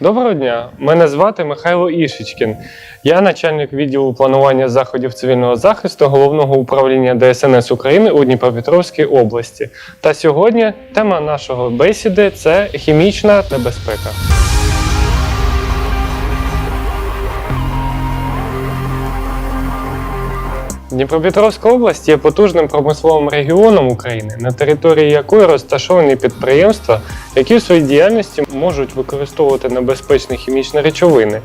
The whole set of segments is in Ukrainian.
Доброго дня, мене звати Михайло Ішечкін. Я начальник відділу планування заходів цивільного захисту головного управління ДСНС України у Дніпропетровській області. Та сьогодні тема нашого бесіди це хімічна небезпека. Дніпропетровська область є потужним промисловим регіоном України, на території якої розташовані підприємства, які в своїй діяльності можуть використовувати небезпечні хімічні речовини.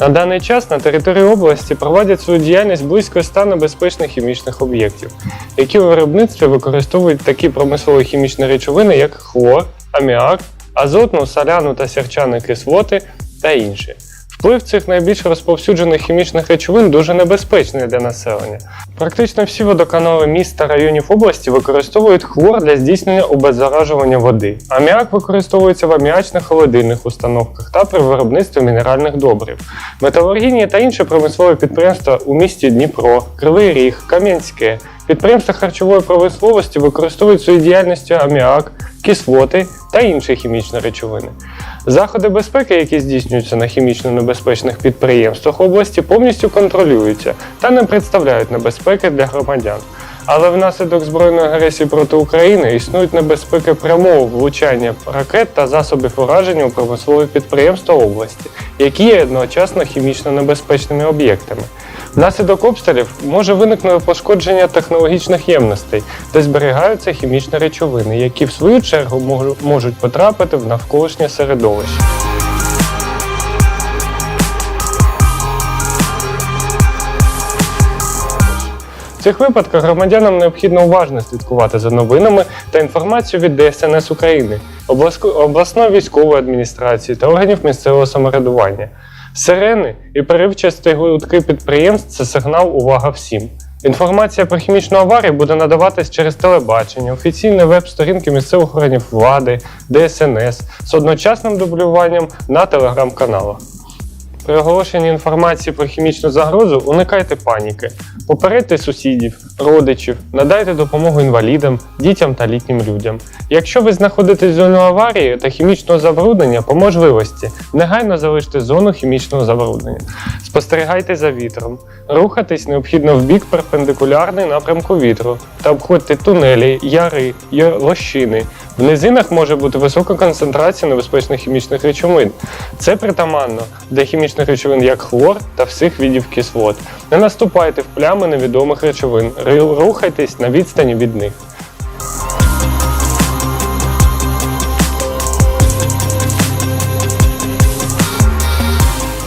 На даний час на території області проводять свою діяльність близько 100 небезпечних хімічних об'єктів, які у виробництві використовують такі промислові хімічні речовини, як хлор, аміак, азотну, соляну та сірчані кислоти та інші. Вплив цих найбільш розповсюджених хімічних речовин дуже небезпечний для населення. Практично всі водоканали міст та районів області використовують хлор для здійснення обеззаражування води. Аміак використовується в аміачних холодильних установках та при виробництві мінеральних добрив. Металургійні та інші промислові підприємства у місті Дніпро, Кривий Ріг, Кам'янське. Підприємства харчової промисловості використовують в своїй діяльності аміак, кислоти та інші хімічні речовини. Заходи безпеки, які здійснюються на хімічно небезпечних підприємствах області, повністю контролюються та не представляють небезпеки для громадян. Але внаслідок збройної агресії проти України існують небезпеки прямого влучання ракет та засобів ураження у промислові підприємства області, які є одночасно хімічно небезпечними об'єктами. Внаслідок обстрілів може виникнути пошкодження технологічних ємностей, де зберігаються хімічні речовини, які в свою чергу можу- можуть потрапити в навколишнє середовище. Цих випадках громадянам необхідно уважно слідкувати за новинами та інформацією від ДСНС України, обласної військової адміністрації та органів місцевого самоврядування. Сирени і переривчасті гудки підприємств це сигнал увага всім. Інформація про хімічну аварію буде надаватись через телебачення, офіційні веб-сторінки місцевих органів влади, ДСНС з одночасним дублюванням на телеграм-каналах. При оголошенні інформації про хімічну загрозу уникайте паніки, попередьте сусідів, родичів, надайте допомогу інвалідам, дітям та літнім людям. Якщо ви знаходитесь в зоні аварії та хімічного забруднення, по можливості негайно залиште зону хімічного забруднення. Спостерігайте за вітром, рухатись необхідно в бік перпендикулярний напрямку вітру та обходьте тунелі, яри, лощини. В низинах може бути висока концентрація небезпечних хімічних речовин. Це притаманно для хімічних речовин як хлор та всіх видів кислот. Не наступайте в плями невідомих речовин, рухайтесь на відстані від них.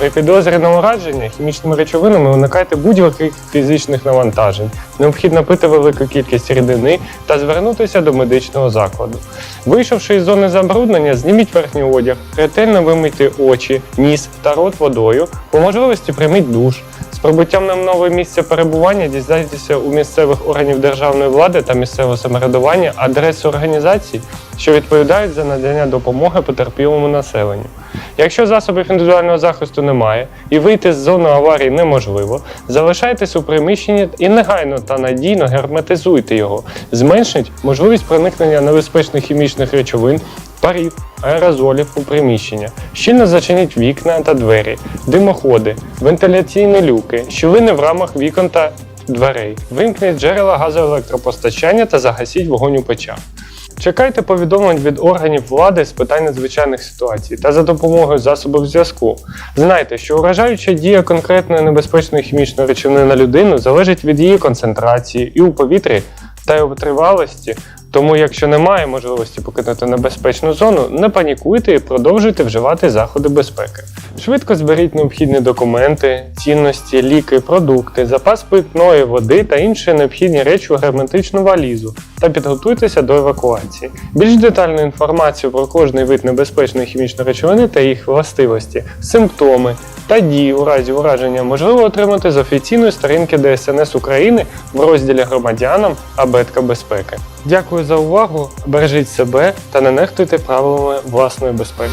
При підозрі на ураження хімічними речовинами уникайте будь-яких фізичних навантажень. Необхідно пити велику кількість рідини та звернутися до медичного закладу. Вийшовши із зони забруднення, зніміть верхній одяг, ретельно вимийте очі, ніс та рот водою, по можливості прийміть душ. З прибуттям на нове місце перебування дізнайтеся у місцевих органів державної влади та місцевого самоврядування адреси організацій, що відповідають за надання допомоги потерпілому населенню. Якщо засобів індивідуального захисту немає і вийти з зони аварії неможливо, залишайтесь у приміщенні і негайно та надійно герметизуйте його. Зменшить можливість проникнення небезпечних хімічних речовин, парів, аерозолів у приміщення. Щільно зачиніть вікна та двері, димоходи, вентиляційні люки, щілини в рамах вікон та дверей. Вимкніть джерела газоелектропостачання та загасіть вогонь у печах. Чекайте повідомлень від органів влади з питань надзвичайних ситуацій та за допомогою засобів зв'язку. Знайте, що уражаюча дія конкретної небезпечної хімічної речовини на людину залежить від її концентрації і у повітрі та й у тривалості. Тому, якщо немає можливості покинути небезпечну зону, не панікуйте і продовжуйте вживати заходи безпеки. Швидко зберіть необхідні документи, цінності, ліки, продукти, запас питної води та інші необхідні речі у герметичну валізу та підготуйтеся до евакуації. Більш детальну інформацію про кожний вид небезпечної хімічної речовини та їх властивості, симптоми та дії у разі ураження можливо отримати з офіційної сторінки ДСНС України в розділі громадянам абетка безпеки. Дякую за увагу, бережіть себе та не нехтуйте правилами власної безпеки.